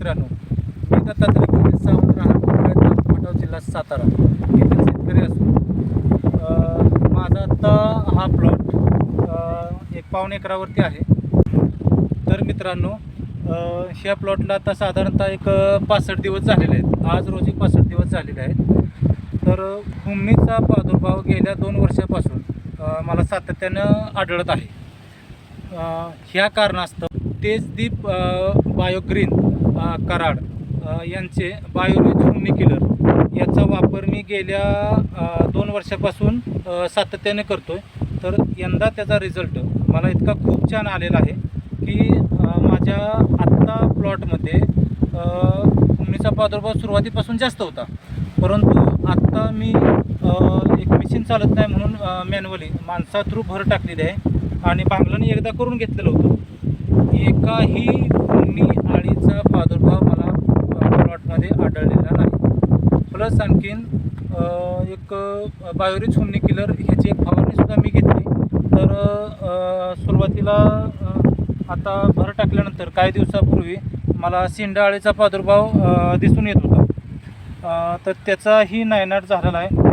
मित्रांनो मी दत्तात्रय गोविंद सावंत राहणार खटाव जिल्हा सातारा येथील शेतकरी असून माझा आत्ता हा प्लॉट एक पाऊण एकरावरती आहे. तर मित्रांनो ह्या प्लॉटला आता साधारणतः एक पासष्ट दिवस झालेले आहेत. आज रोजी पासष्ट दिवस झालेले आहेत. तर हुमणीचा प्रादुर्भाव गेल्या दोन वर्षापासून मला सातत्यानं आढळत आहे. ह्या कारणास्तव तेच दीप बायोग्रीन कराड यांचे बायोरिच हुमणी किलर. याचा वापर मी गेल्या दोन वर्षापासून सातत्याने करतो आहे तर यंदा त्याचा रिझल्ट मला इतका खूप छान आलेला आहे की माझ्या आत्ता प्लॉटमध्ये हुमणीचा प्रादुर्भाव सुरुवातीपासून जास्त होता. परंतु आत्ता मी एक मशीन चालत नाही म्हणून मॅन्युअली माणसा थ्रू भर टाकलेली आहे आणि बांगलाने एकदा करून घेतलेलं होतं. एकाही हुमणी आळीचा प्रादुर्भाव मला प्लॉटमध्ये आढळलेला नाही. प्लस आणखीन एक बायोरिच हुमनी किलर ह्याची एक फवारणीसुद्धा मी घेतली. तर सुरुवातीला आता भर टाकल्यानंतर काही दिवसापूर्वी मला शेंडा प्रादुर्भाव दिसून येत होता. तर त्याचाही नायनाट झालेला आहे.